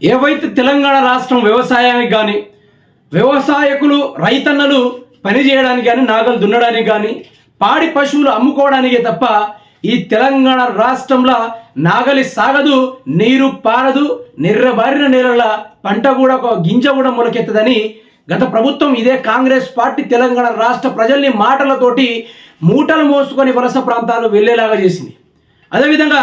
ఏవైతే తెలంగాణ రాష్ట్రం వ్యవసాయానికి కానీ వ్యవసాయకులు రైతన్నలు పనిచేయడానికి కానీ నాగలు దున్నడానికి కానీ పాడి పశువులు అమ్ముకోవడానికే తప్ప ఈ తెలంగాణ రాష్ట్రంలో నాగలి సాగదు నీరు పారదు నిర్రబారిన నేలల పంట కూడా ఒక గింజ కూడా మొలకెత్తదని గత ప్రభుత్వం ఇదే కాంగ్రెస్ పార్టీ తెలంగాణ రాష్ట్ర ప్రజల్ని మాటలతోటి మూటలు మోసుకొని వలస ప్రాంతాలు వెళ్ళేలాగా చేసింది. అదేవిధంగా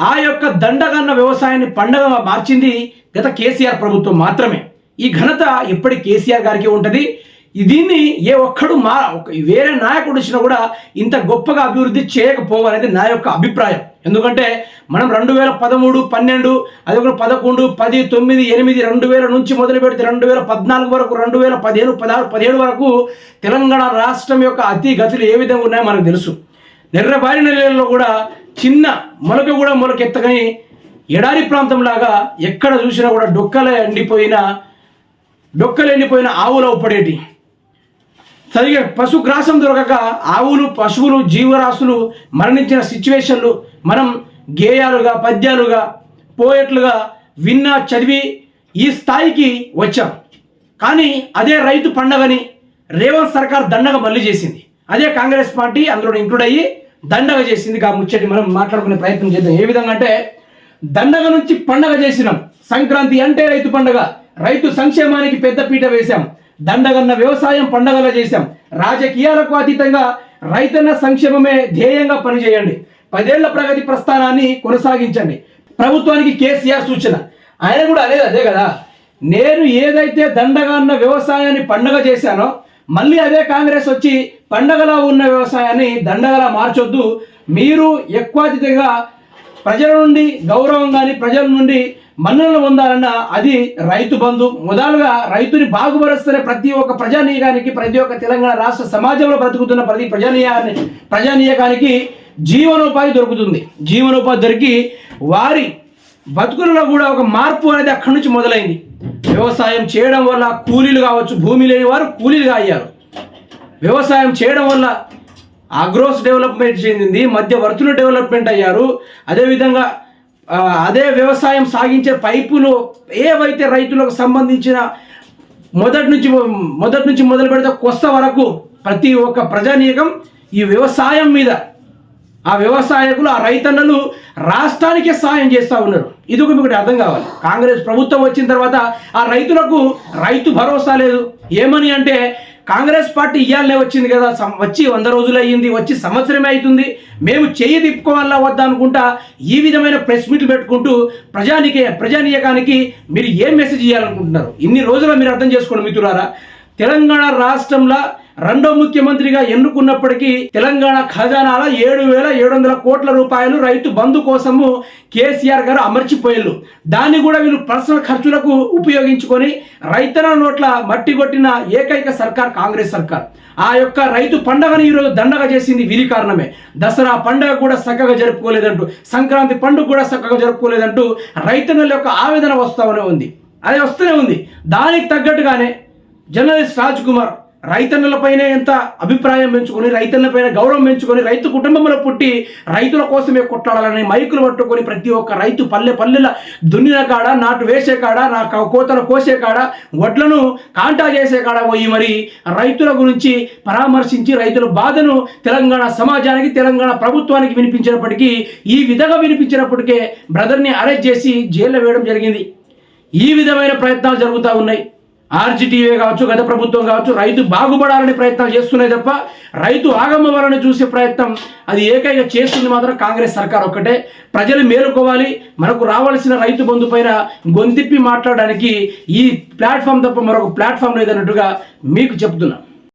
ఆ యొక్క దండగన్న వ్యవసాయాన్ని పండగ మార్చింది గత కేసీఆర్ ప్రభుత్వం మాత్రమే. ఈ ఘనత ఎప్పటి కేసీఆర్ గారికి ఉంటుంది? దీన్ని ఏ ఒక్కడు మా ఒక- వేరే నాయకుడు వచ్చినా కూడా ఇంత గొప్పగా అభివృద్ధి చేయకపోవాలనేది నా యొక్క అభిప్రాయం. ఎందుకంటే మనం రెండు వేల పదమూడు పన్నెండు అది పదకొండు పది తొమ్మిది ఎనిమిది రెండు వేల నుంచి మొదలు పెడితే రెండు వేల పద్నాలుగు వరకు రెండు వేల పదిహేను పదహారు పదిహేడు వరకు తెలంగాణ రాష్ట్రం యొక్క అతి గతులు ఏ విధంగా ఉన్నాయో మనకు తెలుసు. నిర్రబారిన నెలల్లో కూడా చిన్న మొలక కూడా మొలకెత్తగని ఎడారి ప్రాంతంలాగా ఎక్కడ చూసినా కూడా డొక్కలు ఎండిపోయిన డొక్కలు ఎండిపోయిన ఆవులు అవుపడేటి సరిగా పశుగ్రాసం దొరకక ఆవులు పశువులు జీవరాశులు మరణించిన సిచ్యువేషన్లు మనం గేయాలుగా పద్యాలుగా పోయట్లుగా విన్నా చదివి ఈ స్థాయికి వచ్చాం. కానీ అదే రైతు పండగని రేవంత్ సర్కార్ దండగ మళ్ళీ చేసింది. అదే కాంగ్రెస్ పార్టీ అందులో ఇంక్లూడ్ అయ్యి దండగ చేసింది. కా ముచ్చటి మనం మాట్లాడుకునే ప్రయత్నం చేద్దాం. ఏ విధంగా అంటే దండగ నుంచి పండగ చేసినాం. సంక్రాంతి అంటే రైతు పండగ. రైతు సంక్షేమానికి పెద్దపీట వేశాం. దండగన్న వ్యవసాయం పండగలా చేశాం. రాజకీయాలకు అతీతంగా రైతన్న సంక్షేమమే ధ్యేయంగా పనిచేయండి. పదేళ్ళ ప్రగతి ప్రస్థానాన్ని కొనసాగించండి. ప్రభుత్వానికి కేసీఆర్ సూచన. ఆయన కూడా అనేది అదే కదా. నేను ఏదైతే దండగా ఉన్న వ్యవసాయాన్ని పండగ చేశానో మళ్ళీ అదే కాంగ్రెస్ వచ్చి పండగలా ఉన్న వ్యవసాయాన్ని దండగలా మార్చొద్దు. మీరు ఎక్కువ అతిథిగా ప్రజల నుండి గౌరవం కానీ ప్రజల నుండి మన్ననలు పొందాలన్నా అది రైతు బంధు. మొదలుగా రైతుని బాగుపరుస్తున్న ప్రతి ఒక్క ప్రజానీయానికి ప్రతి ఒక్క తెలంగాణ రాష్ట్ర సమాజంలో బ్రతుకుతున్న ప్రతి ప్రజానీయాన్ని ప్రజానీయకానికి జీవనోపాధి దొరుకుతుంది. జీవనోపాధి దొరికి వారి బతుకులలో కూడా ఒక మార్పు అనేది అక్కడి నుంచి మొదలైంది. వ్యవసాయం చేయడం వల్ల కూలీలు కావచ్చు భూమి లేని వారు కూలీలుగా అయ్యారు. వ్యవసాయం చేయడం వల్ల అగ్రోస్ డెవలప్మెంట్ చెందింది మధ్యవర్తులు డెవలప్మెంట్ అయ్యారు. అదేవిధంగా అదే వ్యవసాయం సాగించే పైపులు ఏవైతే రైతులకు సంబంధించిన మొదటి నుంచి మొదటి నుంచి మొదలు పెడితే కొత్త వరకు ప్రతి ఒక్క ప్రజానీకం ఈ వ్యవసాయం మీద ఆ వ్యవసాయకులు ఆ రైతన్నలు రాష్ట్రానికే సాయం చేస్తూ ఉన్నారు. ఇది ఒక మీకు అర్థం కావాలి. కాంగ్రెస్ ప్రభుత్వం వచ్చిన తర్వాత ఆ రైతులకు రైతు భరోసా లేదు. ఏమని అంటే కాంగ్రెస్ పార్టీ ఇయ్యాలనే వచ్చింది కదా వచ్చి వంద రోజులు అయ్యింది వచ్చి సంవత్సరమే అవుతుంది. మేము చేయి తిప్పుకోవాలా వద్దా అనుకుంటా ఈ విధమైన ప్రెస్ మీట్లు పెట్టుకుంటూ ప్రజానికే ప్రజానీయకానికి మీరు ఏం మెసేజ్ ఇవ్వాలనుకుంటున్నారు ఇన్ని రోజులు మీరు అర్థం చేసుకోండి మిత్రులారా. తెలంగాణ రాష్ట్రంలో రెండో ముఖ్యమంత్రిగా ఎన్నుకున్నప్పటికీ తెలంగాణ ఖజానాల ఏడు వేల ఏడు వందల కోట్ల రూపాయలు రైతు బంధు కోసము కేసీఆర్ గారు అమర్చిపోయారు దాన్ని కూడా వీళ్ళు పర్సనల్ ఖర్చులకు ఉపయోగించుకొని రైతుల నోట్ల మట్టి కొట్టిన ఏకైక సర్కార్ కాంగ్రెస్ సర్కార్. ఆ యొక్క రైతు పండగను ఈరోజు దండగ చేసింది వీరి కారణమే. దసరా పండుగ కూడా చక్కగా జరుపుకోలేదంటూ సంక్రాంతి పండుగ కూడా చక్కగా జరుపుకోలేదంటూ రైతన్నుల యొక్క ఆవేదన వస్తామనే ఉంది. అది వస్తూనే ఉంది. దానికి తగ్గట్టుగానే జర్నలిస్ట్ రాజ్ కుమార్ రైతన్నులపైనే ఎంత అభిప్రాయం పెంచుకొని రైతన్నులపైన గౌరవం పెంచుకొని రైతు కుటుంబంలో పుట్టి రైతుల కోసమే కొట్లాడాలని మైకులు పట్టుకొని ప్రతి ఒక్క రైతు పల్లె పల్లెల దున్నిన కాడ నాటు వేసే కాడ నా కోతలు కోసే కాడ వడ్లను కాంటా చేసే కాడ పోయి మరి రైతుల గురించి పరామర్శించి రైతుల బాధను తెలంగాణ సమాజానికి తెలంగాణ ప్రభుత్వానికి వినిపించినప్పటికీ ఈ విధంగా వినిపించినప్పటికే బ్రదర్ని అరెస్ట్ చేసి జైల్లో వేయడం జరిగింది. ఈ విధమైన ప్రయత్నాలు జరుగుతూ ఉన్నాయి. ఆర్జిటీవీ కావచ్చు గత ప్రభుత్వం కావచ్చు రైతు బాగుపడాలని ప్రయత్నాలు చేస్తున్నాయి తప్ప రైతు ఆగమవాలని చూసే ప్రయత్నం అది ఏకైక చేస్తుంది మాత్రం కాంగ్రెస్ సర్కార్ ఒక్కటే. ప్రజలు మేలుకోవాలి మనకు రావాల్సిన రైతు బంధు పైన గొంతిప్పి మాట్లాడడానికి ఈ ప్లాట్ఫామ్ తప్ప మరొక ప్లాట్ఫామ్ లేదన్నట్టుగా మీకు చెప్తున్నాను